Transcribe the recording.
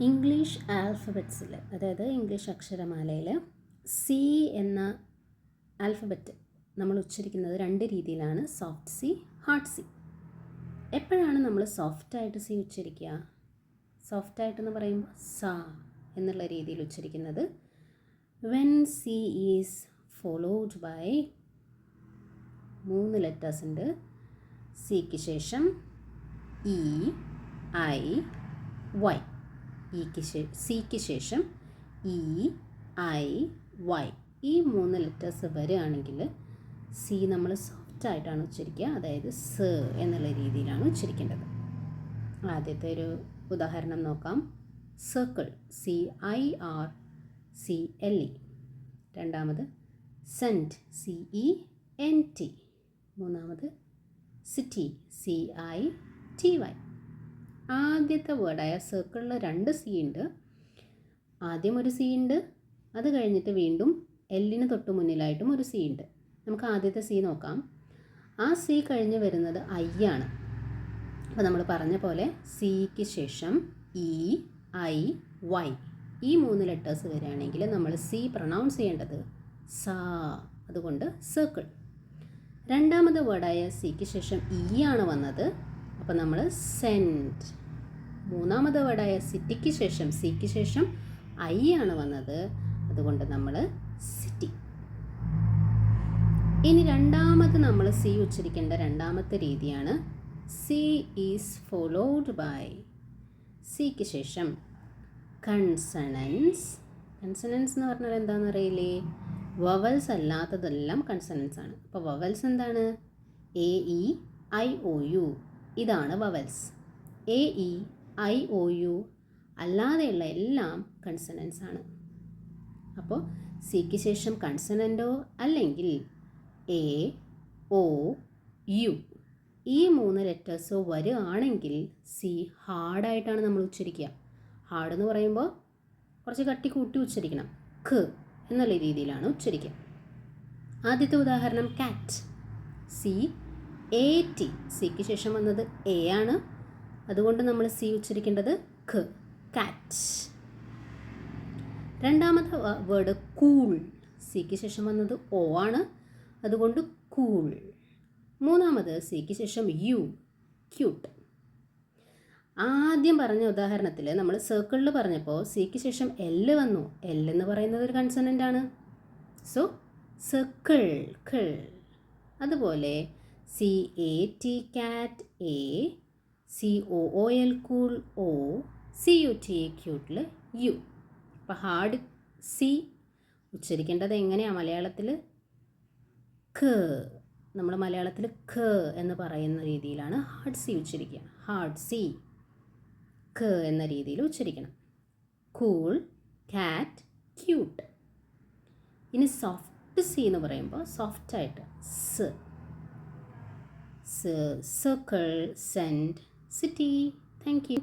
English ആൽഫബറ്റ്സിൽ അതായത് English അക്ഷരമാലയിൽ സി എന്ന ആൽഫബറ്റ് നമ്മൾ ഉച്ചരിക്കുന്നത് രണ്ട് രീതിയിലാണ് സോഫ്റ്റ് സി ഹാർഡ് സി. എപ്പോഴാണ് നമ്മൾ സോഫ്റ്റായിട്ട് സി ഉച്ചരിക്കുക? സോഫ്റ്റായിട്ടെന്ന് പറയുമ്പോൾ സ എന്നുള്ള രീതിയിൽ ഉച്ചരിക്കുന്നത്. When C is followed by മൂന്ന് ലെറ്റേഴ്സ് ഉണ്ട്. സിക്ക് ശേഷം ഇ ഐ വൈ ഇക്ക് സിക്ക് ശേഷം ഇ ഐ വൈ ഈ മൂന്ന് ലെറ്റേഴ്സ് വരികയാണെങ്കിൽ സി നമ്മൾ സോഫ്റ്റ് ആയിട്ടാണ് ഉച്ചരിക്കുക. അതായത് സ് എന്നുള്ള രീതിയിലാണ് ഉച്ചരിക്കേണ്ടത്. ആദ്യത്തെ ഒരു ഉദാഹരണം നോക്കാം. Circle C I R C L E രണ്ടാമത് cent C E N T മൂന്നാമത് city C I T Y ആദ്യത്തെ വേർഡായ സർക്കിളിൽ രണ്ട് സി ഉണ്ട്. ആദ്യം ഒരു സി ഉണ്ട്. അത് കഴിഞ്ഞിട്ട് വീണ്ടും എല്ലിന് തൊട്ട് മുന്നിലായിട്ടും ഒരു സി ഉണ്ട്. നമുക്ക് ആദ്യത്തെ സി നോക്കാം. ആ സി കഴിഞ്ഞ് വരുന്നത് ഐ ആണ്. അപ്പോൾ നമ്മൾ പറഞ്ഞ പോലെ സിക്ക് ശേഷം ഇ ഐ വൈ ഈ മൂന്ന് ലെറ്റേഴ്സ് വരികയാണെങ്കിൽ നമ്മൾ സി പ്രൊണൗൺസ് ചെയ്യേണ്ടത് സാ അതുകൊണ്ട് സർക്കിൾ രണ്ടാമത് വേർഡായ സിക്ക് ശേഷം ഇ ആണ് വന്നത്. അപ്പോൾ നമ്മൾ സെന്റ് മൂന്നാമത് വേർഡായ സിറ്റിക്ക് ശേഷം സിക്ക് ശേഷം ഐ ആണ് വന്നത്. അതുകൊണ്ട് നമ്മൾ സിറ്റി ഇനി രണ്ടാമത് നമ്മൾ സി ഉച്ചരിക്കേണ്ട രണ്ടാമത്തെ രീതിയാണ് സി ഈസ് ഫോളോഡ് ബൈ സിക്ക് ശേഷം കൺസണൻസ് കൺസണൻസ് എന്ന് പറഞ്ഞാൽ എന്താണെന്ന് അറിയില്ലേ? വവൽസ് അല്ലാത്തതെല്ലാം കൺസണൻസ് ആണ്. അപ്പോൾ വവൽസ് എന്താണ്? A E I O U ഇതാണ് vowels A E I O U അല്ലാതെയുള്ള എല്ലാം കൺസണൻസ് ആണ് അപ്പോൾ സിക്ക് ശേഷം കൺസണന്റോ അല്ലെങ്കിൽ എ ഒ യു ഈ മൂന്ന് ലെറ്റേഴ്സോ വരികയാണെങ്കിൽ സി ഹാർഡായിട്ടാണ് നമ്മൾ ഉച്ചരിക്കുക. ഹാർഡ് എന്ന് പറയുമ്പോൾ കുറച്ച് കട്ടി കൂട്ടി ഉച്ചരിക്കണം. ഖ് എന്നുള്ള രീതിയിലാണ് ഉച്ചരിക്കുക. ആദ്യത്തെ ഉദാഹരണം കാറ്റ്. C A T. സിക്ക് ശേഷം വന്നത് എ ആണ്. അതുകൊണ്ട് നമ്മൾ സി ഉച്ചരിക്കേണ്ടത് ഖ് കാറ്റ് രണ്ടാമത്തെ വേർഡ് കൂൾ സിക്ക് ശേഷം വന്നത് ഒ ആണ്. അതുകൊണ്ട് കൂൾ മൂന്നാമത് സിക്ക് ശേഷം യു ക്യൂട്ട് ആദ്യം പറഞ്ഞ ഉദാഹരണത്തിൽ നമ്മൾ സർക്കിളിൽ പറഞ്ഞപ്പോൾ സിക്ക് ശേഷം എല്ല് വന്നു. എൽ എന്ന് പറയുന്നത് ഒരു കൺസണന്റ് ആണ്. സോ സർക്കിൾ കിൾ അതുപോലെ C A T cat A C O O L cool O C U T A ക്യൂട്ടിൽ U ഇപ്പം ഹാർഡ് സി ഉച്ചരിക്കേണ്ടത് എങ്ങനെയാണ് മലയാളത്തിൽ? ഖ. നമ്മൾ മലയാളത്തിൽ ക എന്ന് പറയുന്ന രീതിയിലാണ് ഹാർഡ് സി ഉച്ചരിക്കുക. ഹാർഡ് സി ക എന്ന രീതിയിൽ ഉച്ചരിക്കണം. കൂൾ കാറ്റ് ക്യൂട്ട് ഇനി സോഫ്റ്റ് സി എന്ന് പറയുമ്പോൾ സോഫ്റ്റായിട്ട് സ്. Circle cent city thank you